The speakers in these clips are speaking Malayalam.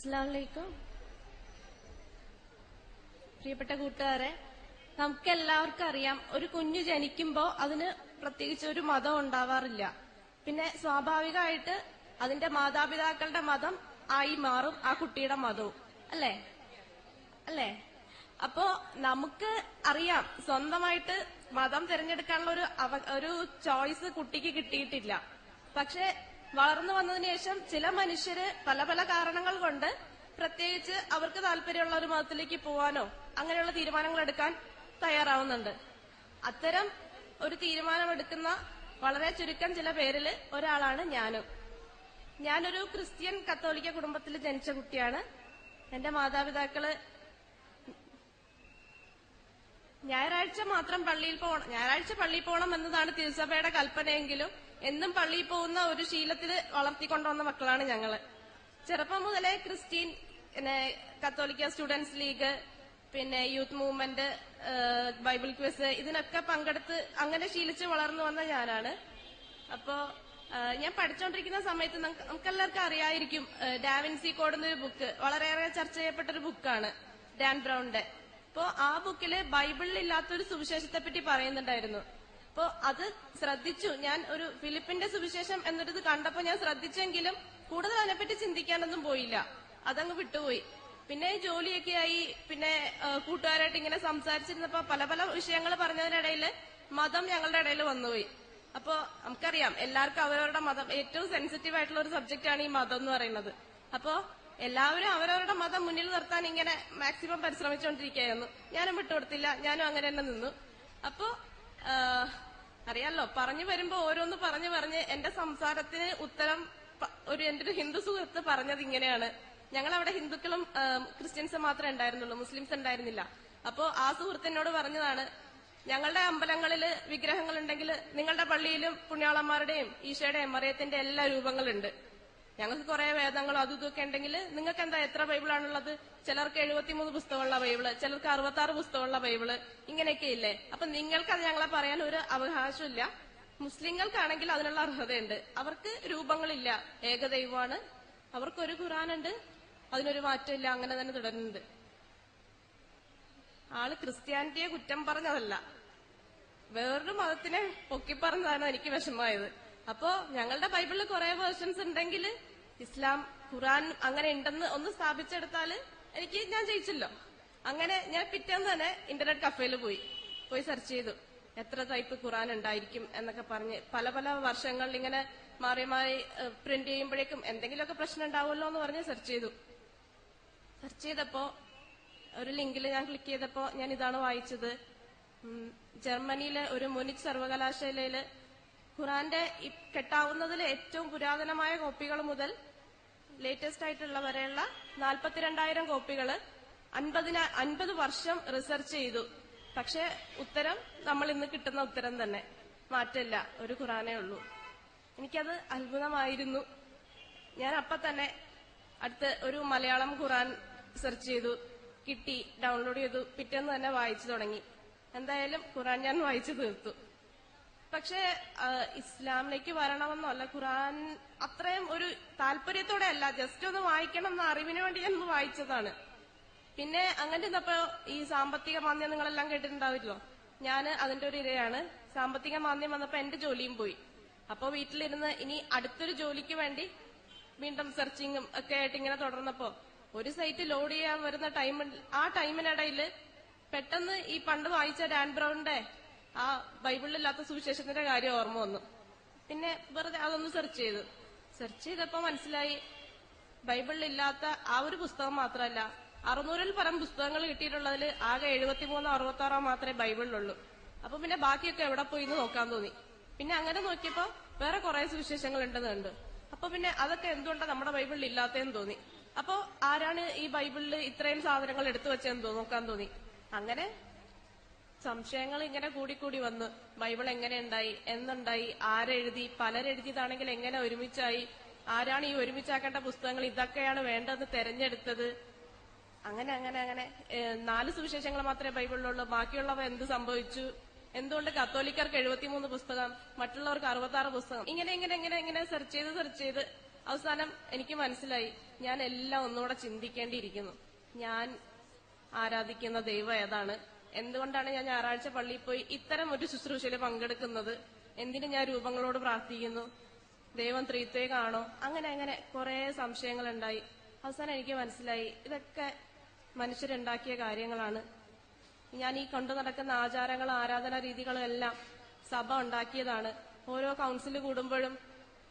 അസ്ലാമലൈക്കും പ്രിയപ്പെട്ട കൂട്ടുകാരെ നമുക്ക് എല്ലാവർക്കും അറിയാം ഒരു കുഞ്ഞു ജനിക്കുമ്പോ അതിന് പ്രത്യേകിച്ച് ഒരു മതം ഉണ്ടാവാറില്ല. പിന്നെ സ്വാഭാവികമായിട്ട് അതിന്റെ മാതാപിതാക്കളുടെ മതം ആയി മാറും ആ കുട്ടിയുടെ മതവും. അല്ലേ? അല്ലേ? അപ്പോ നമുക്ക് അറിയാം സ്വന്തമായിട്ട് മതം തിരഞ്ഞെടുക്കാനുള്ള ഒരു ഒരു ചോയ്സ് കുട്ടിക്ക് കിട്ടിയിട്ടില്ല. പക്ഷെ വളർന്നു വന്നതിന് ശേഷം ചില മനുഷ്യര് പല പല കാരണങ്ങൾ കൊണ്ട് പ്രത്യേകിച്ച് അവർക്ക് താല്പര്യമുള്ള ഒരു മതത്തിലേക്ക് പോവാനോ അങ്ങനെയുള്ള തീരുമാനങ്ങൾ എടുക്കാൻ തയ്യാറാവുന്നുണ്ട്. അത്തരം ഒരു തീരുമാനമെടുക്കുന്ന വളരെ ചുരുക്കം ചില പേരിൽ ഒരാളാണ് ഞാനും. ഞാനൊരു ക്രിസ്ത്യൻ കത്തോലിക്ക കുടുംബത്തിൽ ജനിച്ച കുട്ടിയാണ്. എന്റെ മാതാപിതാക്കൾ ഞായറാഴ്ച മാത്രം പള്ളിയിൽ പോകണം ഞായറാഴ്ച പള്ളിയിൽ പോകണം എന്നതാണ് തിരുസഭയുടെ കൽപ്പനയെങ്കിലും എന്നും പള്ളിയിൽ പോകുന്ന ഒരു ശീലത്തിൽ വളർത്തിക്കൊണ്ടുവന്ന മക്കളാണ് ഞങ്ങൾ. ചെറുപ്പം മുതലേ ക്രിസ്ത്യൻ പിന്നെ കത്തോലിക്ക സ്റ്റുഡൻസ് ലീഗ് പിന്നെ യൂത്ത് മൂവ്മെന്റ് ബൈബിൾ ക്വിസ് ഇതിനൊക്കെ പങ്കെടുത്ത് അങ്ങനെ ശീലിച്ച് വളർന്നു വന്ന ഞാനാണ്. അപ്പോ ഞാൻ പഠിച്ചുകൊണ്ടിരിക്കുന്ന സമയത്ത് നമുക്ക് നമുക്കെല്ലാവർക്കും അറിയായിരിക്കും ഡാവിൻസി കോഡ് എന്നൊരു ബുക്ക് വളരെയേറെ ചർച്ച ചെയ്യപ്പെട്ട ഒരു ബുക്കാണ് ഡാൻ ബ്രൗണിന്റെ. അപ്പോ ആ ബുക്കിൽ ബൈബിളിൽ ഇല്ലാത്തൊരു സുവിശേഷത്തെ പറ്റി പറയുന്നുണ്ടായിരുന്നു. അപ്പോ അത് ശ്രദ്ധിച്ചു. ഞാൻ ഒരു ഫിലിപ്പിന്റെ സുവിശേഷം എന്നൊരിത് കണ്ടപ്പോ ഞാൻ ശ്രദ്ധിച്ചെങ്കിലും കൂടുതൽ അതിനെപ്പറ്റി ചിന്തിക്കാനൊന്നും പോയില്ല. അതങ്ങ് വിട്ടുപോയി. പിന്നെ ജോലിയൊക്കെ ആയി. പിന്നെ കൂട്ടുകാരായിട്ട് ഇങ്ങനെ സംസാരിച്ചിരുന്നപ്പോ പല പല വിഷയങ്ങൾ പറഞ്ഞതിനിടയിൽ മതം ഞങ്ങളുടെ ഇടയിൽ വന്നുപോയി. അപ്പോ നമുക്കറിയാം എല്ലാവർക്കും അവരവരുടെ മതം ഏറ്റവും സെൻസിറ്റീവ് ആയിട്ടുള്ള ഒരു ആണ് ഈ മതം എന്ന് പറയുന്നത്. അപ്പോ എല്ലാവരും അവരവരുടെ മതം മുന്നിൽ നിർത്താൻ ഇങ്ങനെ മാക്സിമം പരിശ്രമിച്ചുകൊണ്ടിരിക്കുകയായിരുന്നു. ഞാനും വിട്ടുകൊടുത്തില്ല. ഞാനും അങ്ങനെ തന്നെ നിന്നു. അപ്പോ അറിയാലോ പറഞ്ഞു വരുമ്പോ ഓരോന്ന് പറഞ്ഞു പറഞ്ഞ് എന്റെ സംസാരത്തിന് ഉത്തരം ഒരു എന്റെ ഒരു ഹിന്ദു സുഹൃത്ത് പറഞ്ഞത് ഇങ്ങനെയാണ്. ഞങ്ങൾ അവിടെ ഹിന്ദുക്കളും ക്രിസ്ത്യൻസ് മാത്രമേ ഉണ്ടായിരുന്നുള്ളൂ മുസ്ലിംസ് ഉണ്ടായിരുന്നില്ല. അപ്പോ ആ സുഹൃത്തിനോട് പറഞ്ഞതാണ് ഞങ്ങളുടെ അമ്പലങ്ങളിൽ വിഗ്രഹങ്ങൾ ഉണ്ടെങ്കിൽ നിങ്ങളുടെ പള്ളിയിലും പുണ്യാളന്മാരുടെയും ഈശോയുടെയും മറിയത്തിന്റെ എല്ലാ രൂപങ്ങളുണ്ട്. ഞങ്ങൾക്ക് കുറെ വേദങ്ങളും അതും ഇതൊക്കെ ഉണ്ടെങ്കിൽ നിങ്ങൾക്ക് എന്താ എത്ര ബൈബിളാണുള്ളത് ചിലർക്ക് എഴുപത്തിമൂന്ന് പുസ്തകമുള്ള ബൈബിൾ ചിലർക്ക് അറുപത്തി ആറ് പുസ്തകമുള്ള ബൈബിൾ ഇങ്ങനെയൊക്കെ ഇല്ലേ? അപ്പൊ നിങ്ങൾക്ക് അത് ഞങ്ങളെ പറയാൻ ഒരു അവകാശമില്ല. മുസ്ലിങ്ങൾക്കാണെങ്കിൽ അതിനുള്ള അർഹതയുണ്ട്. അവർക്ക് രൂപങ്ങളില്ല. ഏകദൈവമാണ് അവർക്ക് അവർക്കൊരു ഖുറാനുണ്ട്. അതിനൊരു മാറ്റമില്ല. അങ്ങനെ തന്നെ തുടരുന്നുണ്ട്. ആൾ ക്രിസ്ത്യാനിറ്റിയെ കുറ്റം പറഞ്ഞതല്ല. വേറൊരു മതത്തിനെ പൊക്കി പറഞ്ഞതാണ് എനിക്ക് വിഷമമായത്. അപ്പോ ഞങ്ങളുടെ ബൈബിളിൽ കുറെ വേർഷൻസ് ഉണ്ടെങ്കിൽ ഇസ്ലാം ഖുറാൻ അങ്ങനെ ഉണ്ടെന്ന് ഒന്ന് സ്ഥാപിച്ചെടുത്താൽ എനിക്ക് ഞാൻ ജയിച്ചല്ലോ. അങ്ങനെ ഞാൻ പിറ്റേന്ന് തന്നെ ഇന്റർനെറ്റ് കഫേയിൽ പോയി. പോയി സെർച്ച് ചെയ്തു. എത്ര ടൈപ്പ് ഖുറാൻ ഉണ്ടായിരിക്കും എന്നൊക്കെ പറഞ്ഞ് പല പല വർഷങ്ങളിൽ ഇങ്ങനെ മാറി മാറി പ്രിന്റ് ചെയ്യുമ്പോഴേക്കും എന്തെങ്കിലുമൊക്കെ പ്രശ്നം ഉണ്ടാവുമല്ലോ എന്ന് പറഞ്ഞ് സെർച്ച് ചെയ്തു. സെർച്ച് ചെയ്തപ്പോ ഒരു ലിങ്കിൽ ഞാൻ ക്ലിക്ക് ചെയ്തപ്പോ ഞാൻ ഇതാണ് വായിച്ചത്. ജർമ്മനിയിലെ ഒരു മുനിക് സർവകലാശാലയിൽ ഖുറാന്റെ കെട്ടാവുന്നതിൽ ഏറ്റവും പുരാതനമായ കോപ്പികൾ മുതൽ ലേറ്റസ്റ്റ് ആയിട്ടുള്ള വരെയുള്ള നാൽപ്പത്തിരണ്ടായിരം കോപ്പികൾ അൻപതിന അൻപത് വർഷം റിസർച്ച് ചെയ്തു. പക്ഷെ ഉത്തരം നമ്മൾ ഇന്ന് കിട്ടുന്ന ഉത്തരം തന്നെ. മാറ്റില്ല ഒരു ഖുറാനേ ഉള്ളൂ. എനിക്കത് അത്ഭുതമായിരുന്നു. ഞാൻ അപ്പൊ തന്നെ അടുത്ത് ഒരു മലയാളം ഖുറാൻ സെർച്ച് ചെയ്തു. കിട്ടി. ഡൗൺലോഡ് ചെയ്തു. പിറ്റേന്ന് തന്നെ വായിച്ചു തുടങ്ങി. എന്തായാലും ഖുറാൻ ഞാൻ വായിച്ചു തീർത്തു. പക്ഷേ ഇസ്ലാമിലേക്ക് വരണമെന്നല്ല ഖുറാൻ അത്രയും ഒരു താല്പര്യത്തോടെ അല്ല ജസ്റ്റ് ഒന്ന് വായിക്കണം എന്ന അറിവിന് വേണ്ടി ഞാൻ വായിച്ചതാണ്. പിന്നെ അങ്ങനെ ഇരുന്നപ്പോ ഈ സാമ്പത്തിക മാന്ദ്യം നിങ്ങളെല്ലാം കേട്ടിട്ടുണ്ടാവില്ലോ ഞാൻ അതിന്റെ ഒരു ഇരയാണ്. സാമ്പത്തിക മാന്ദ്യം വന്നപ്പോ എന്റെ ജോലിയും പോയി. അപ്പൊ വീട്ടിലിരുന്ന് ഇനി അടുത്തൊരു ജോലിക്ക് വേണ്ടി വീണ്ടും സെർച്ചിങ്ങും ഒക്കെ ആയിട്ട് ഇങ്ങനെ തുടർന്നപ്പോ ഒരു സൈറ്റ് ലോഡ് ചെയ്യാൻ വരുന്ന ടൈമിൽ ആ ടൈമിനിടയിൽ പെട്ടെന്ന് ഈ പണ്ട് വായിച്ച ഡാൻ ബ്രൗണിന്റെ ആ ബൈബിളിലില്ലാത്ത സുവിശേഷത്തിന്റെ കാര്യം ഓർമ്മ വന്നു. പിന്നെ വെറുതെ അതൊന്ന് സെർച്ച് ചെയ്തു. സെർച്ച് ചെയ്തപ്പോ മനസ്സിലായി ബൈബിളിലില്ലാത്ത ആ ഒരു പുസ്തകം മാത്രമല്ല അറുന്നൂറിൽ പരം പുസ്തകങ്ങൾ കിട്ടിയിട്ടുള്ളതിൽ ആകെ എഴുപത്തിമൂന്നോ അറുപത്തി ആറോ മാത്രമേ ബൈബിളിലുള്ളൂ. അപ്പൊ പിന്നെ ബാക്കിയൊക്കെ എവിടെ പോയി എന്ന് നോക്കാൻ തോന്നി. പിന്നെ അങ്ങനെ നോക്കിയപ്പോ വേറെ കുറെ സുവിശേഷങ്ങൾ ഉണ്ടെന്ന് കണ്ടു. അപ്പൊ പിന്നെ അതൊക്കെ എന്തുകൊണ്ടാണ് നമ്മുടെ ബൈബിളിൽ ഇല്ലാത്തതെന്ന് തോന്നി. അപ്പോ ആരാണ് ഈ ബൈബിളിൽ ഇത്രയും സാധനങ്ങൾ എടുത്തു വെച്ചെന്ന് നോക്കാൻ തോന്നി. അങ്ങനെ സംശയങ്ങൾ ഇങ്ങനെ കൂടിക്കൂടി വന്നു. ബൈബിൾ എങ്ങനെ ഉണ്ടായി? എന്നുണ്ടായി ആരെഴുതി? പലരെഴുതിയതാണെങ്കിൽ എങ്ങനെ ഒരുമിച്ചായി? ആരാണ് ഈ ഒരുമിച്ചാക്കേണ്ട പുസ്തകങ്ങൾ? ഇതൊക്കെയാണ് വേണ്ടതെന്ന് തെരഞ്ഞെടുത്തത്. അങ്ങനെ അങ്ങനെ അങ്ങനെ. നാല് സുവിശേഷങ്ങൾ മാത്രമേ ബൈബിളിലുള്ളൂ. ബാക്കിയുള്ളവ എന്ത് സംഭവിച്ചു? എന്തുകൊണ്ട് കത്തോലിക്കർക്ക് എഴുപത്തിമൂന്ന് പുസ്തകം മറ്റുള്ളവർക്ക് അറുപത്തി പുസ്തകം? ഇങ്ങനെ ഇങ്ങനെ ഇങ്ങനെ ഇങ്ങനെ സെർച്ച് ചെയ്ത് സെർച്ച് ചെയ്ത്. അവസാനം എനിക്ക് മനസ്സിലായി. ഞാൻ എല്ലാം ഒന്നുകൂടെ ചിന്തിക്കേണ്ടിയിരിക്കുന്നു. ഞാൻ ആരാധിക്കുന്ന ദൈവം ഏതാണ്? എന്തുകൊണ്ടാണ് ഞാൻ ഞായറാഴ്ച പള്ളിയിൽ പോയി ഇത്തരം ഒരു ശുശ്രൂഷയിൽ പങ്കെടുക്കുന്നത്? എന്തിനു ഞാൻ രൂപങ്ങളോട് പ്രാർത്ഥിക്കുന്നു? ദൈവം ത്രീത്വേകാണോ അങ്ങനെ അങ്ങനെ കുറെ സംശയങ്ങൾ ഉണ്ടായി അവസാനം എനിക്ക് മനസ്സിലായി. ഇതൊക്കെ മനുഷ്യരുണ്ടാക്കിയ കാര്യങ്ങളാണ്. ഞാൻ ഈ കൊണ്ടു നടക്കുന്ന ആചാരങ്ങൾ ആരാധനാ രീതികളും എല്ലാം സഭ ഉണ്ടാക്കിയതാണ്. ഓരോ കൗൺസിൽ കൂടുമ്പോഴും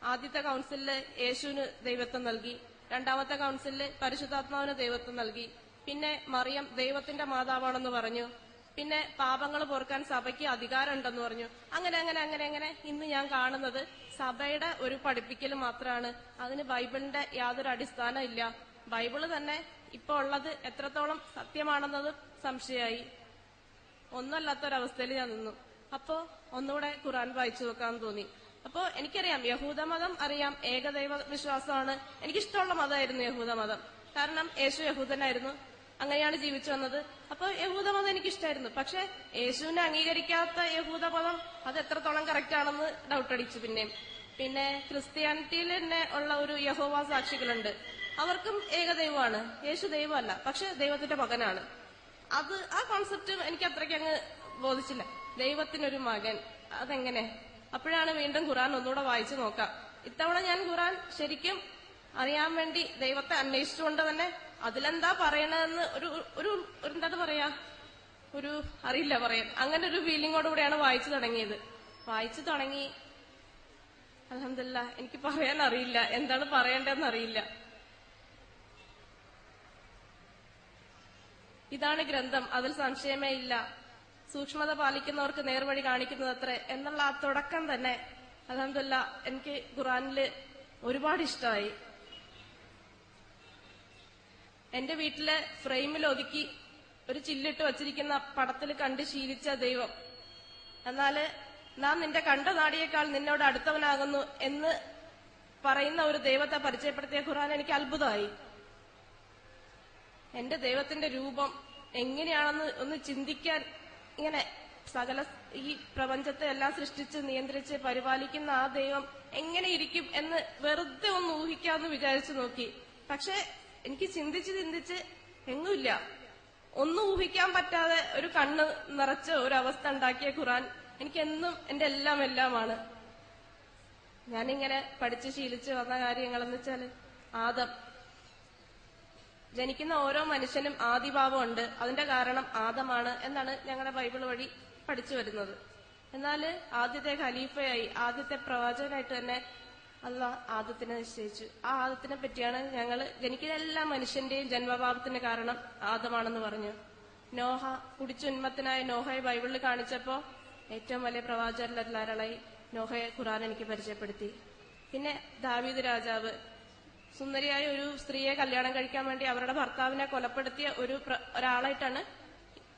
ആദ്യത്തെ കൗൺസിലിൽ യേശുവിന് ദൈവത്വം നൽകി. രണ്ടാമത്തെ കൗൺസിലിൽ പരിശുദ്ധാത്മാവിന് ദൈവത്വം നൽകി. പിന്നെ മറിയം ദൈവത്തിന്റെ മാതാവാണെന്ന് പറഞ്ഞു. പിന്നെ പാപങ്ങൾ പൊറുക്കാൻ സഭയ്ക്ക് അധികാരമുണ്ടെന്ന് പറഞ്ഞു. അങ്ങനെ അങ്ങനെ അങ്ങനെ അങ്ങനെ ഇന്ന് ഞാൻ കാണുന്നത് സഭയുടെ ഒരു പഠിപ്പിക്കൽ മാത്രമാണ് അതിന് ബൈബിളിന്റെ യാതൊരു അടിസ്ഥാനം ഇല്ല. ബൈബിൾ തന്നെ ഇപ്പൊ ഉള്ളത് എത്രത്തോളം സത്യമാണെന്നത് സംശയമായി ഒന്നല്ലാത്തൊരവസ്ഥയിൽ ഞാൻ നിന്നു. അപ്പോ ഒന്നുകൂടെ ഖുറാൻ വായിച്ചു നോക്കാൻ തോന്നി. അപ്പോ എനിക്കറിയാം യഹൂദമതം അറിയാം ഏകദൈവ വിശ്വാസമാണ്. എനിക്കിഷ്ടമുള്ള മതമായിരുന്നു യഹൂദമതം കാരണം യേശു യഹൂദനായിരുന്നു. അങ്ങനെയാണ് ജീവിച്ചു വന്നത്. അപ്പൊ യഹൂദമതം എനിക്കിഷ്ടായിരുന്നു. പക്ഷെ യേശുവിനെ അംഗീകരിക്കാത്ത യഹൂദമതം അത് എത്രത്തോളം കറക്റ്റ് ആണെന്ന് ഡൗട്ട് അടിച്ചു പിന്നെയും. പിന്നെ ക്രിസ്ത്യാനിറ്റിയിൽ തന്നെ ഉള്ള ഒരു യഹോവ സാക്ഷികളുണ്ട്. അവർക്കും ഏകദൈവമാണ്. യേശു ദൈവമല്ല പക്ഷെ ദൈവത്തിന്റെ മകനാണ്. അത് ആ കോൺസെപ്റ്റ് എനിക്ക് അത്രയ്ക്ക് അങ്ങ് ബോധിച്ചില്ല. ദൈവത്തിനൊരു മകൻ അതെങ്ങനെ? അപ്പോഴാണ് വീണ്ടും ഖുറാൻ ഒന്നുകൂടെ വായിച്ചു നോക്കാം. ഇത്തവണ ഞാൻ ഖുറാൻ ശരിക്കും അറിയാൻ വേണ്ടി ദൈവത്തെ അന്വേഷിച്ചുകൊണ്ട് തന്നെ അതിലെന്താ പറയണതെന്ന് ഒരു ഒരു എന്താണ് പറയാ? ഒരു അറിയില്ല പറയാൻ. അങ്ങനെ ഒരു ഫീലിങ്ങോടുകൂടിയാണ് വായിച്ചു തുടങ്ങിയത്. വായിച്ചു തുടങ്ങി. അലഹമില്ല എനിക്ക് പറയാൻ അറിയില്ല. എന്താണ് പറയേണ്ടതെന്ന് അറിയില്ല. ഇതാണ് ഗ്രന്ഥം. അതിൽ സംശയമേ ഇല്ല. സൂക്ഷ്മത പാലിക്കുന്നവർക്ക് നേർവഴി കാണിക്കുന്നത് അത്ര. എന്നുള്ള ആ തുടക്കം തന്നെ അലഹമില്ല എനിക്ക് ഖുറാനിൽ ഒരുപാട് ഇഷ്ടമായി. എന്റെ വീട്ടിലെ ഫ്രെയിമിൽ ഒതുക്കി ഒരു ചില്ലിട്ട് വച്ചിരിക്കുന്ന പടത്തിൽ കണ്ട് ശീലിച്ച ദൈവം. എന്നാൽ നാം നിന്റെ കണ്ട നാടിയേക്കാൾ നിന്നോട് അടുത്തവനാകുന്നു എന്ന് പറയുന്ന ഒരു ദൈവത്തെ പരിചയപ്പെടുത്തിയ ഖുറാൻ എനിക്ക് അത്ഭുതമായി. എന്റെ ദൈവത്തിന്റെ രൂപം എങ്ങനെയാണെന്ന് ഒന്ന് ചിന്തിക്കാൻ ഇങ്ങനെ സകല ഈ പ്രപഞ്ചത്തെ എല്ലാം സൃഷ്ടിച്ച് നിയന്ത്രിച്ച് പരിപാലിക്കുന്ന ആ ദൈവം എങ്ങനെ ഇരിക്കും എന്ന് വെറുതെ ഒന്ന് ഊഹിക്കാമെന്ന് വിചാരിച്ചു നോക്കി. പക്ഷെ എനിക്ക് ചിന്തിച്ച് ചിന്തിച്ച് എങ്ങുമില്ല. ഒന്നും ഊഹിക്കാൻ പറ്റാതെ ഒരു കണ്ണ് നിറച്ച് ഒരു ഉണ്ടാക്കിയ ഖുറാൻ എനിക്ക് എന്നും എന്റെ എല്ലാം എല്ലാമാണ്. ഞാനിങ്ങനെ പഠിച്ച് ശീലിച്ച് വന്ന കാര്യങ്ങളെന്ന് വെച്ചാൽ ആദം. ജനിക്കുന്ന ഓരോ മനുഷ്യനും ആദിഭാവമുണ്ട്. അതിന്റെ കാരണം ആദമാണ് എന്നാണ് ഞങ്ങളുടെ ബൈബിൾ വഴി പഠിച്ചു വരുന്നത്. എന്നാൽ ആദ്യത്തെ ഖലീഫയായി ആദ്യത്തെ പ്രവാചകനായിട്ട് തന്നെ അല്ല ആദത്തിനെ നിശ്ചയിച്ചു. ആ ആദത്തിനെ പറ്റിയാണ് ഞങ്ങൾ ജനിക്കുന്ന മനുഷ്യന്റെയും ജന്മഭാവത്തിന് കാരണം ആദമാണെന്ന് പറഞ്ഞു. നോഹ കുടിച്ചുന്മത്തിനായ നോഹയെ ബൈബിളിൽ കാണിച്ചപ്പോ ഏറ്റവും വലിയ പ്രവാചകരിൽ നോഹയെ ഖുറാൻ എനിക്ക് പരിചയപ്പെടുത്തി. പിന്നെ ദാവീദ് രാജാവ്. സുന്ദരിയായ ഒരു സ്ത്രീയെ കല്യാണം കഴിക്കാൻ വേണ്ടി അവരുടെ ഭർത്താവിനെ കൊലപ്പെടുത്തിയ ഒരു ഒരാളായിട്ടാണ്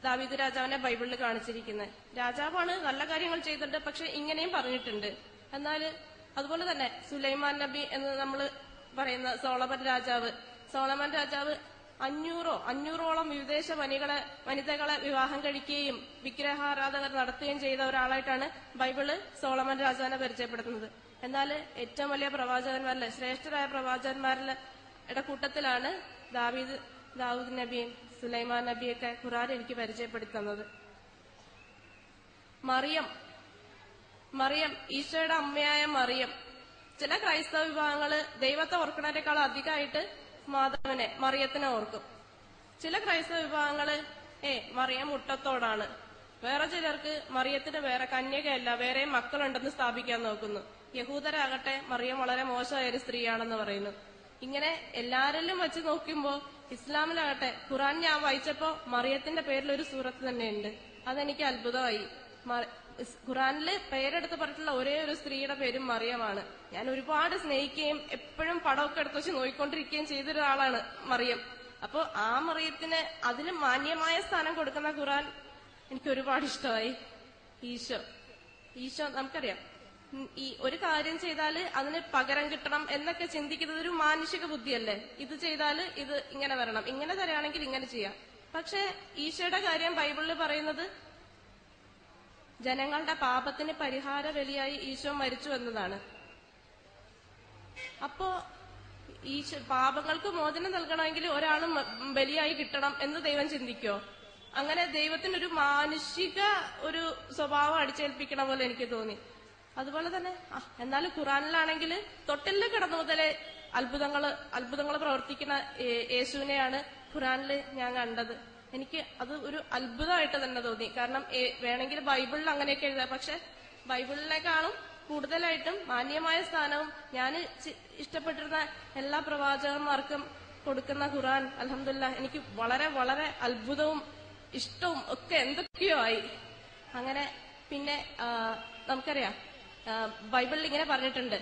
ദാവീദ് രാജാവിനെ ബൈബിളിൽ കാണിച്ചിരിക്കുന്നത്. രാജാവാണ് നല്ല കാര്യങ്ങൾ ചെയ്തിട്ടുണ്ട് പക്ഷെ ഇങ്ങനെയും പറഞ്ഞിട്ടുണ്ട്. എന്നാൽ അതുപോലെ തന്നെ സുലൈമാൻ നബി എന്ന് നമ്മൾ പറയുന്ന സോളമൻ രാജാവ്. സോളമൻ രാജാവ് അഞ്ഞൂറോ അഞ്ഞൂറോളം വിദേശ വനികളെ വനിതകളെ വിവാഹം കഴിക്കുകയും വിഗ്രഹാരാധകർ നടത്തുകയും ചെയ്ത ഒരാളായിട്ടാണ് ബൈബിൾ സോളമൻ രാജാവിനെ പരിചയപ്പെടുത്തുന്നത്. എന്നാൽ ഏറ്റവും വലിയ പ്രവാചകന്മാരിലെ ശ്രേഷ്ഠരായ പ്രവാചകന്മാരിലെ കൂട്ടത്തിലാണ് ദാവീദ് ദാവൂദ് നബിയും സുലൈമാൻ നബിയൊക്കെ ഖുറാൻ എനിക്ക് പരിചയപ്പെടുത്തുന്നത്. മറിയം മറിയം ഈശോയുടെ അമ്മയായ മറിയം. ചില ക്രൈസ്തവ വിഭാഗങ്ങൾ ദൈവത്തെ ഓർക്കുന്നതിനേക്കാൾ അധികമായിട്ട് മാധവനെ മറിയത്തിനെ ഓർക്കും. ചില ക്രൈസ്തവ വിഭാഗങ്ങൾ ഏ മറിയം മുട്ടത്തോടാണ്. വേറെ ചിലർക്ക് മറിയത്തിന് വേറെ കന്യകയല്ല വേറെ മക്കളുണ്ടെന്ന് സ്ഥാപിക്കാൻ നോക്കുന്നു. യഹൂദരാകട്ടെ മറിയം വളരെ മോശമായ ഒരു സ്ത്രീയാണെന്ന് പറയുന്നു. ഇങ്ങനെ എല്ലാരിലും വെച്ച് നോക്കുമ്പോ ഇസ്ലാമിലാകട്ടെ ഖുറാൻ ഞാൻ വായിച്ചപ്പോ മറിയത്തിന്റെ പേരിൽ ഒരു സൂറത്ത് തന്നെയുണ്ട്. അതെനിക്ക് അത്ഭുതമായി. ഖുറാനിൽ പേരെടുത്ത് പറഞ്ഞിട്ടുള്ള ഒരേ ഒരു സ്ത്രീയുടെ പേരും മറിയമാണ്. ഞാൻ ഒരുപാട് സ്നേഹിക്കുകയും എപ്പോഴും പടമൊക്കെ എടുത്ത് വെച്ച് നോയിക്കൊണ്ടിരിക്കുകയും ചെയ്തൊരാളാണ് മറിയം. അപ്പോ ആ മറിയത്തിന് അതിന് മാന്യമായ സ്ഥാനം കൊടുക്കുന്ന ഖുറാൻ എനിക്ക് ഒരുപാട് ഇഷ്ടമായി. ഈശോ. ഈശോ നമുക്കറിയാം. ഈ ഒരു കാര്യം ചെയ്താൽ അതിന് പകരം കിട്ടണം എന്നൊക്കെ ചിന്തിക്കുന്നത് ഒരു മാനുഷിക ബുദ്ധിയല്ലേ? ഇത് ചെയ്താൽ ഇത് ഇങ്ങനെ വരണം. ഇങ്ങനെ തരാണെങ്കിൽ ഇങ്ങനെ ചെയ്യാം. പക്ഷെ ഈശോയുടെ കാര്യം ബൈബിളിൽ പറയുന്നത് ജനങ്ങളുടെ പാപത്തിന് പരിഹാര ബലിയായി ഈശോ മരിച്ചു എന്നതാണ് അപ്പോ ഈശോ പാപങ്ങൾക്ക് മോചനം നൽകണമെങ്കിൽ ഒരാൾ ബലിയായി കിട്ടണം എന്ന് ദൈവം ചിന്തിക്കോ? അങ്ങനെ ദൈവത്തിനൊരു മാനുഷിക ഒരു സ്വഭാവം അടിച്ചേൽപ്പിക്കണ പോലെ എനിക്ക് തോന്നി. അതുപോലെ തന്നെ എന്നാലും ഖുറാനിലാണെങ്കിൽ തൊട്ടില്ല കിടന്നു മുതലേ അത്ഭുതങ്ങൾ അത്ഭുതങ്ങൾ പ്രവർത്തിക്കുന്ന യേശുവിനെയാണ് ഖുറാനിൽ ഞാൻ കണ്ടത്. എനിക്ക് അത് ഒരു അത്ഭുതമായിട്ട് തന്നെ തോന്നി. കാരണം വേണമെങ്കിൽ ബൈബിളിൽ അങ്ങനെയൊക്കെ എഴുതാം. പക്ഷെ ബൈബിളിനേക്കാളും കൂടുതലായിട്ടും മാന്യമായ സ്ഥാനവും ഞാൻ ഇഷ്ടപ്പെട്ടിരുന്ന എല്ലാ പ്രവാചകന്മാർക്കും കൊടുക്കുന്ന ഖുറാൻ അലഹമില്ല എനിക്ക് വളരെ വളരെ അത്ഭുതവും ഇഷ്ടവും ഒക്കെ എന്തൊക്കെയോ ആയി. അങ്ങനെ പിന്നെ നമുക്കറിയാം. ബൈബിളിൽ ഇങ്ങനെ പറഞ്ഞിട്ടുണ്ട്.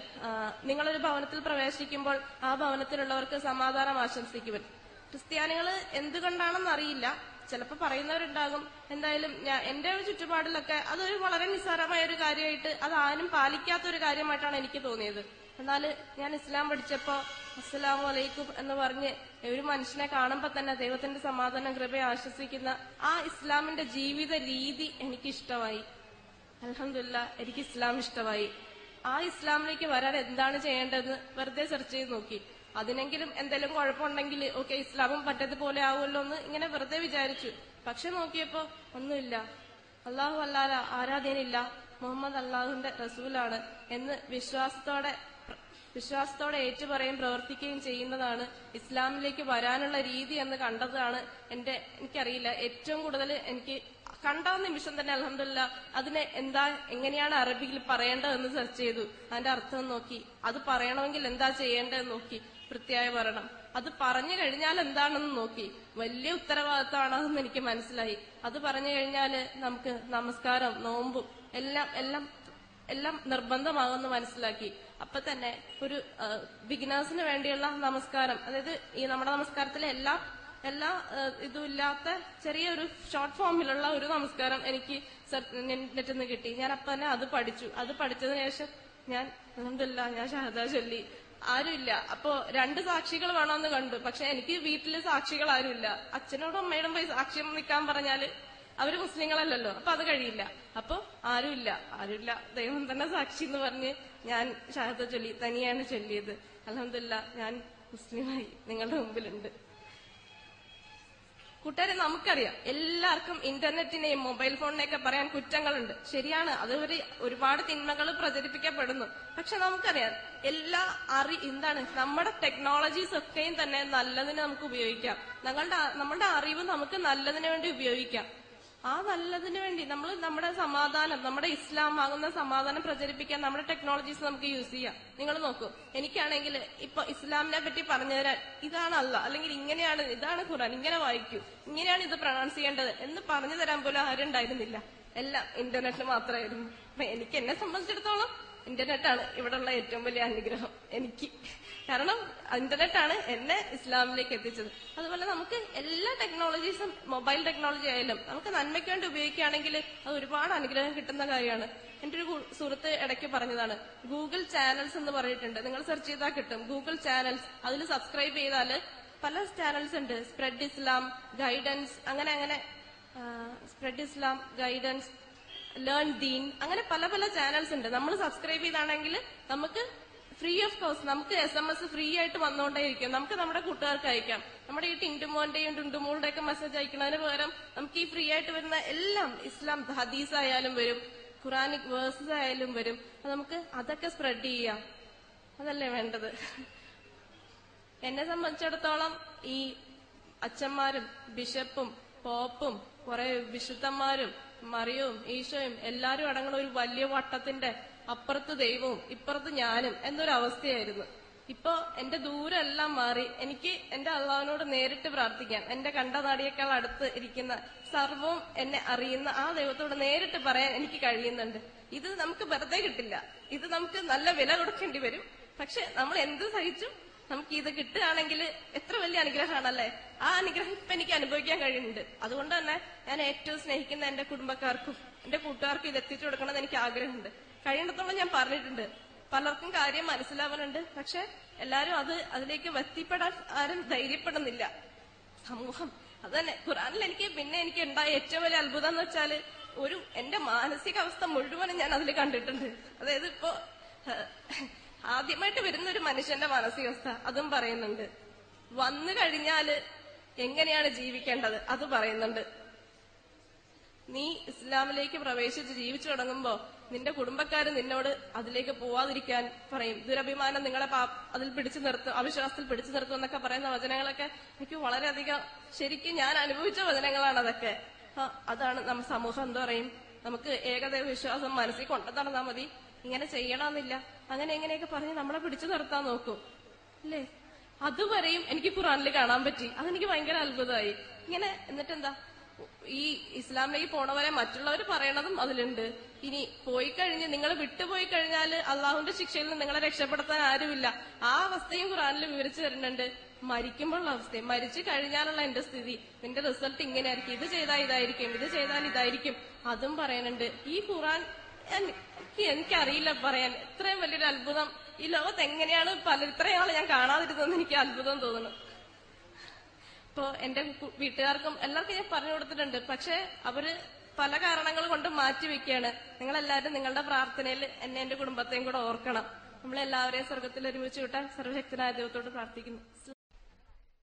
നിങ്ങളൊരു ഭവനത്തിൽ പ്രവേശിക്കുമ്പോൾ ആ ഭവനത്തിലുള്ളവർക്ക് സമാധാനം ആശംസിക്കുവൻ. ക്രിസ്ത്യാനികൾ എന്തുകൊണ്ടാണെന്ന് അറിയില്ല. ചിലപ്പോൾ പറയുന്നവരുണ്ടാകും. എന്തായാലും ഞാൻ എന്റെ ഒരു ചുറ്റുപാടിലൊക്കെ അതൊരു വളരെ നിസ്സാരമായ ഒരു കാര്യമായിട്ട് അത് ആരും പാലിക്കാത്ത ഒരു കാര്യമായിട്ടാണ് എനിക്ക് തോന്നിയത്. എന്നാൽ ഞാൻ ഇസ്ലാം പഠിച്ചപ്പോ അസ്സലാമു അലൈക്കും എന്ന് പറഞ്ഞ് ഒരു മനുഷ്യനെ കാണുമ്പോ തന്നെ ദൈവത്തിന്റെ സമാധാനം കൃപയെ ആശ്വസിക്കുന്ന ആ ഇസ്ലാമിന്റെ ജീവിത രീതി എനിക്ക് ഇഷ്ടമായി അലഹമില്ല എനിക്ക് ഇസ്ലാം ഇഷ്ടമായി. ആ ഇസ്ലാമിലേക്ക് വരാൻ എന്താണ് ചെയ്യേണ്ടതെന്ന് വെറുതെ സെർച്ച് ചെയ്ത് നോക്കി. അതിനെങ്കിലും എന്തെങ്കിലും കുഴപ്പമുണ്ടെങ്കിൽ ഓക്കെ ഇസ്ലാമും പറ്റതുപോലെ ആവുമല്ലോ എന്ന് ഇങ്ങനെ വെറുതെ വിചാരിച്ചു. പക്ഷെ നോക്കിയപ്പോ ഒന്നുമില്ല. അള്ളാഹു അല്ലാതെ ആരാധനയില്ല മുഹമ്മദ് അള്ളാഹുവിന്റെ റസൂലാണ് എന്ന് വിശ്വാസത്തോടെ വിശ്വാസത്തോടെ ഏറ്റുപറയും പ്രവർത്തിക്കുകയും ചെയ്യുന്നതാണ് ഇസ്ലാമിലേക്ക് വരാനുള്ള രീതി എന്ന് കണ്ടതാണ് എന്റെ എനിക്കറിയില്ല. ഏറ്റവും കൂടുതൽ എനിക്ക് കണ്ട നിമിഷം തന്നെ അലഹമില്ല അതിനെ എന്താ എങ്ങനെയാണ് അറബിയിൽ പറയേണ്ടതെന്ന് സെർച്ച് ചെയ്തു. അതിന്റെ അർത്ഥം നോക്കി. അത് പറയണമെങ്കിൽ എന്താ ചെയ്യേണ്ടതെന്ന് നോക്കി. വൃത്തിയായ പറയണം. അത് പറഞ്ഞു കഴിഞ്ഞാൽ എന്താണെന്ന് നോക്കി. വലിയ ഉത്തരവാദിത്തമാണെന്ന് എനിക്ക് മനസ്സിലായി. അത് പറഞ്ഞു കഴിഞ്ഞാൽ നമുക്ക് നമസ്കാരം നോമ്പും എല്ലാം എല്ലാം എല്ലാം നിർബന്ധമാകുമെന്ന് മനസ്സിലാക്കി. അപ്പൊ തന്നെ ഒരു ബിഗിനേഴ്സിന് വേണ്ടിയുള്ള നമസ്കാരം അതായത് ഈ നമ്മുടെ നമസ്കാരത്തിലെ എല്ലാ എല്ലാ ഇതും ഇല്ലാത്ത ചെറിയൊരു ഷോർട്ട് ഫോമിലുള്ള ഒരു നമസ്കാരം എനിക്ക് നെറ്റിൽ നിന്ന് കിട്ടി. ഞാൻ അപ്പൊ തന്നെ അത് പഠിച്ചു. അത് പഠിച്ചതിന് ശേഷം ഞാൻ അലഹമില്ല ഞാൻ ശാരദാ ചൊല്ലി. ആരുമില്ല. അപ്പോ രണ്ട് സാക്ഷികൾ വേണമെന്ന് കണ്ടു. പക്ഷെ എനിക്ക് വീട്ടിൽ സാക്ഷികൾ ആരുമില്ല. അച്ഛനോടും അമ്മയോടും പോയി സാക്ഷ്യം നിൽക്കാൻ പറഞ്ഞാൽ അവർ മുസ്ലിങ്ങളല്ലല്ലോ. അപ്പൊ അത് കഴിയില്ല. അപ്പൊ ആരുമില്ല. ആരുമില്ല. ദൈവം തന്നെ സാക്ഷി എന്ന് പറഞ്ഞ് ഞാൻ ഷാഹദ ചൊല്ലി തനിയാണ് ചൊല്ലിയത്. അലഹമില്ല ഞാൻ മുസ്ലിമായി നിങ്ങളുടെ മുമ്പിലുണ്ട്. കൂട്ടുകാരെ നമുക്കറിയാം. എല്ലാവർക്കും ഇന്റർനെറ്റിനെയും മൊബൈൽ ഫോണിനെയൊക്കെ പറയാൻ കുറ്റങ്ങളുണ്ട്. ശരിയാണ് അത് ഒരു ഒരുപാട് തിന്മകൾ പ്രചരിപ്പിക്കപ്പെടുന്നു. പക്ഷെ നമുക്കറിയാം എല്ലാ അറി എന്താണ് നമ്മുടെ ടെക്നോളജീസ് ഒക്കെയും തന്നെ നല്ലതിന് നമുക്ക് ഉപയോഗിക്കാം. ഞങ്ങളുടെ നമ്മളുടെ അറിവ് നമുക്ക് നല്ലതിന് വേണ്ടി ഉപയോഗിക്കാം. ആ നല്ലതിന് വേണ്ടി നമ്മൾ നമ്മുടെ സമാധാനം നമ്മുടെ ഇസ്ലാം ആകുന്ന സമാധാനം പ്രചരിപ്പിക്കാൻ നമ്മുടെ ടെക്നോളജീസ് നമുക്ക് യൂസ് ചെയ്യാം. നിങ്ങൾ നോക്കൂ എനിക്കാണെങ്കിൽ ഇപ്പൊ ഇസ്ലാമിനെ പറ്റി പറഞ്ഞു തരാൻ ഇതാണ് അല്ല അല്ലെങ്കിൽ ഇങ്ങനെയാണ് ഇതാണ് ഖുറാൻ ഇങ്ങനെ വായിക്കൂ ഇങ്ങനെയാണ് ഇത് പ്രൊണൗൺസ് ചെയ്യേണ്ടത് എന്ന് പറഞ്ഞു തരാൻ പോലും ആരും ഉണ്ടായിരുന്നില്ല. എല്ലാം ഇന്റർനെറ്റ് മാത്രമായിരുന്നു. അപ്പൊ എനിക്ക് എന്നെ സംബന്ധിച്ചിടത്തോളം ഇന്റർനെറ്റാണ് ഇവിടെയുള്ള ഏറ്റവും വലിയ അനുഗ്രഹം. എനിക്ക് കാരണം ഇന്റർനെറ്റ് ആണ് എന്നെ ഇസ്ലാമിലേക്ക് എത്തിച്ചത്. അതുപോലെ നമുക്ക് എല്ലാ ടെക്നോളജീസും മൊബൈൽ ടെക്നോളജി ആയാലും നമുക്ക് നന്മയ്ക്ക് വേണ്ടി ഉപയോഗിക്കുകയാണെങ്കിൽ അത് ഒരുപാട് അനുഗ്രഹം കിട്ടുന്ന കാര്യമാണ്. എന്റെ ഒരു സുഹൃത്ത് ഇടയ്ക്ക് പറഞ്ഞതാണ് ഗൂഗിൾ ചാനൽസ് എന്ന് പറഞ്ഞിട്ടുണ്ട്. നിങ്ങൾ സെർച്ച് ചെയ്താൽ കിട്ടും. Google channels. അതിൽ സബ്സ്ക്രൈബ് ചെയ്താൽ പല ചാനൽസ് ഉണ്ട്. സ്പ്രെഡ് ഇസ്ലാം ഗൈഡൻസ് അങ്ങനെ അങ്ങനെ സ്പ്രെഡ് ഇസ്ലാം ഗൈഡൻസ് ലേൺ ദീൻ അങ്ങനെ പല പല ചാനൽസ് ഉണ്ട്. നമ്മൾ സബ്സ്ക്രൈബ് ചെയ്താണെങ്കിൽ നമുക്ക് ഫ്രീ ഓഫ് കോസ്റ്റ് നമുക്ക് എസ് എം എസ് ഫ്രീ ആയിട്ട് വന്നുകൊണ്ടേയിരിക്കും നമുക്ക് നമ്മുടെ കൂട്ടുകാർക്ക് അയക്കാം. നമ്മുടെ ഈ ടിൻഡുമോന്റെയും ടുണ്ടുമോളുടെ ഒക്കെ മെസ്സേജ് അയക്കുന്നതിന് പകരം നമുക്ക് ഈ ഫ്രീ ആയിട്ട് വരുന്ന എല്ലാം ഇസ്ലാം ഹദീസ് ആയാലും വരും ഖുറാനിക് വേഴ്സസ് ആയാലും വരും. നമുക്ക് അതൊക്കെ സ്പ്രെഡ് ചെയ്യാം. അതല്ലേ വേണ്ടത്? എന്നെ സംബന്ധിച്ചിടത്തോളം ഈ അച്ഛന്മാരും ബിഷപ്പും പോപ്പും കുറെ വിശുദ്ധന്മാരും മറിയവും ഈശോയും എല്ലാരും അടങ്ങുന്ന ഒരു വലിയ വട്ടത്തിന്റെ അപ്പുറത്ത് ദൈവവും ഇപ്പുറത്ത് ഞാനും എന്നൊരു അവസ്ഥയായിരുന്നു ഇപ്പൊ എന്റെ ദൂരെല്ലാം മാറി എനിക്ക് എന്റെ അള്ളാവിനോട് നേരിട്ട് പ്രാർത്ഥിക്കാം. എന്റെ കണ്ട നാടിയേക്കാൾ അടുത്ത് ഇരിക്കുന്ന സർവവും എന്നെ അറിയുന്ന ആ ദൈവത്തോട് നേരിട്ട് പറയാൻ എനിക്ക് കഴിയുന്നുണ്ട്. ഇത് നമുക്ക് വെറുതെ കിട്ടില്ല. ഇത് നമുക്ക് നല്ല വില കൊടുക്കേണ്ടി വരും. പക്ഷെ നമ്മൾ എന്ത് സഹിച്ചു നമുക്ക് ഇത് കിട്ടുകയാണെങ്കിൽ എത്ര വലിയ അനുഗ്രഹമാണല്ലേ? ആ അനുഗ്രഹം ഇപ്പൊ എനിക്ക് അനുഭവിക്കാൻ കഴിയുന്നുണ്ട്. അതുകൊണ്ട് തന്നെ ഞാൻ ഏറ്റവും സ്നേഹിക്കുന്ന എന്റെ കുടുംബക്കാർക്കും എന്റെ കൂട്ടുകാർക്കും ഇത് എത്തിച്ചു കൊടുക്കണമെന്ന് എനിക്ക് ആഗ്രഹമുണ്ട്. കഴിയുന്നിടത്തോളം ഞാൻ പറഞ്ഞിട്ടുണ്ട്. പലർക്കും കാര്യം മനസ്സിലാവാനുണ്ട്. പക്ഷെ എല്ലാരും അത് അതിലേക്ക് എത്തിപ്പെടാൻ ആരും ധൈര്യപ്പെടുന്നില്ല. സമൂഹം അതന്നെ. ഖുറാനിൽ എനിക്ക് പിന്നെ എനിക്ക് ഉണ്ടായ ഏറ്റവും വലിയ അത്ഭുതം എന്ന് വെച്ചാൽ ഒരു എന്റെ മാനസികാവസ്ഥ മുഴുവനും ഞാൻ അതിൽ കണ്ടിട്ടുണ്ട്. അതായത് ഇപ്പോ ആദ്യമായിട്ട് വരുന്ന ഒരു മനുഷ്യന്റെ മാനസികാവസ്ഥ അതും പറയുന്നുണ്ട്. വന്നു കഴിഞ്ഞാൽ എങ്ങനെയാണ് ജീവിക്കേണ്ടത്? അത് പറയുന്നുണ്ട്. നീ ഇസ്ലാമിലേക്ക് പ്രവേശിച്ച് ജീവിച്ചു തുടങ്ങുമ്പോ നിന്റെ കുടുംബക്കാർ നിന്നോട് അതിലേക്ക് പോവാതിരിക്കാൻ പറയും. ദുരഭിമാനം നിങ്ങളെ അതിൽ പിടിച്ചു നിർത്തും അവിശ്വാസത്തിൽ പിടിച്ചു നിർത്തും എന്നൊക്കെ പറയുന്ന വചനങ്ങളൊക്കെ എനിക്ക് വളരെയധികം ശരിക്കും ഞാൻ അനുഭവിച്ച വചനങ്ങളാണ് അതൊക്കെ. അതാണ് നമ്മ സമൂഹം എന്താ പറയും. നമുക്ക് ഏകദൈവ വിശ്വാസം മനസ്സിൽ കൊണ്ടു നടന്നാൽ മതി. ഇങ്ങനെ ചെയ്യണമെന്നില്ല അങ്ങനെ എങ്ങനെയൊക്കെ പറഞ്ഞ് നമ്മളെ പിടിച്ചു നിർത്താൻ നോക്കും. അല്ലേ? അതുവരെയും എനിക്ക് ഖുറാനിൽ കാണാൻ പറ്റി. അതെനിക്ക് ഭയങ്കര അത്ഭുതമായി. ഇങ്ങനെ എന്നിട്ടെന്താ? ഈ ഇസ്ലാമിലേക്ക് പോണവരെ മറ്റുള്ളവർ പറയണതും അതിലുണ്ട്. ഇനി പോയി കഴിഞ്ഞ് നിങ്ങൾ വിട്ടുപോയി കഴിഞ്ഞാൽ അള്ളാഹുവിന്റെ ശിക്ഷയിൽ നിന്ന് നിങ്ങളെ രക്ഷപ്പെടുത്താൻ ആരുമില്ല. ആ അവസ്ഥയും ഖുറാനിൽ വിവരിച്ചു തരുന്നുണ്ട്. മരിക്കുമ്പോഴുള്ള അവസ്ഥയും. മരിച്ചു കഴിഞ്ഞാലുള്ള എന്റെ സ്ഥിതി. നിന്റെ റിസൾട്ട് ഇങ്ങനെയായിരിക്കും. ഇത് ചെയ്താൽ ഇതായിരിക്കും. ഇത് ചെയ്താൽ ഇതായിരിക്കും. അതും പറയുന്നുണ്ട്. ഈ ഖുറാൻ എനിക്ക് എനിക്കറിയില്ല പറയാൻ. ഇത്രയും വലിയൊരു അത്ഭുതം. ഈ ലോകത്ത് എങ്ങനെയാണ് പല ഇത്രയും ഞാൻ കാണാതിരുന്നതെന്ന് എനിക്ക് അത്ഭുതം തോന്നുന്നു. ഇപ്പൊ എന്റെ വീട്ടുകാർക്കും എല്ലാവർക്കും ഞാൻ പറഞ്ഞു കൊടുത്തിട്ടുണ്ട്. പക്ഷെ അവർ പല കാരണങ്ങൾ കൊണ്ട് മാറ്റി വെക്കുകയാണ്. നിങ്ങളെല്ലാവരും നിങ്ങളുടെ പ്രാർത്ഥനയിൽ എന്നെ എന്റെ കുടുംബത്തെയും കൂടെ ഓർക്കണം. നമ്മളെല്ലാവരെയും സ്വർഗത്തിൽ ഒരുമിച്ച് കിട്ടാൻ സർവശക്തനായ ദൈവത്തോട് പ്രാർത്ഥിക്കുന്നു.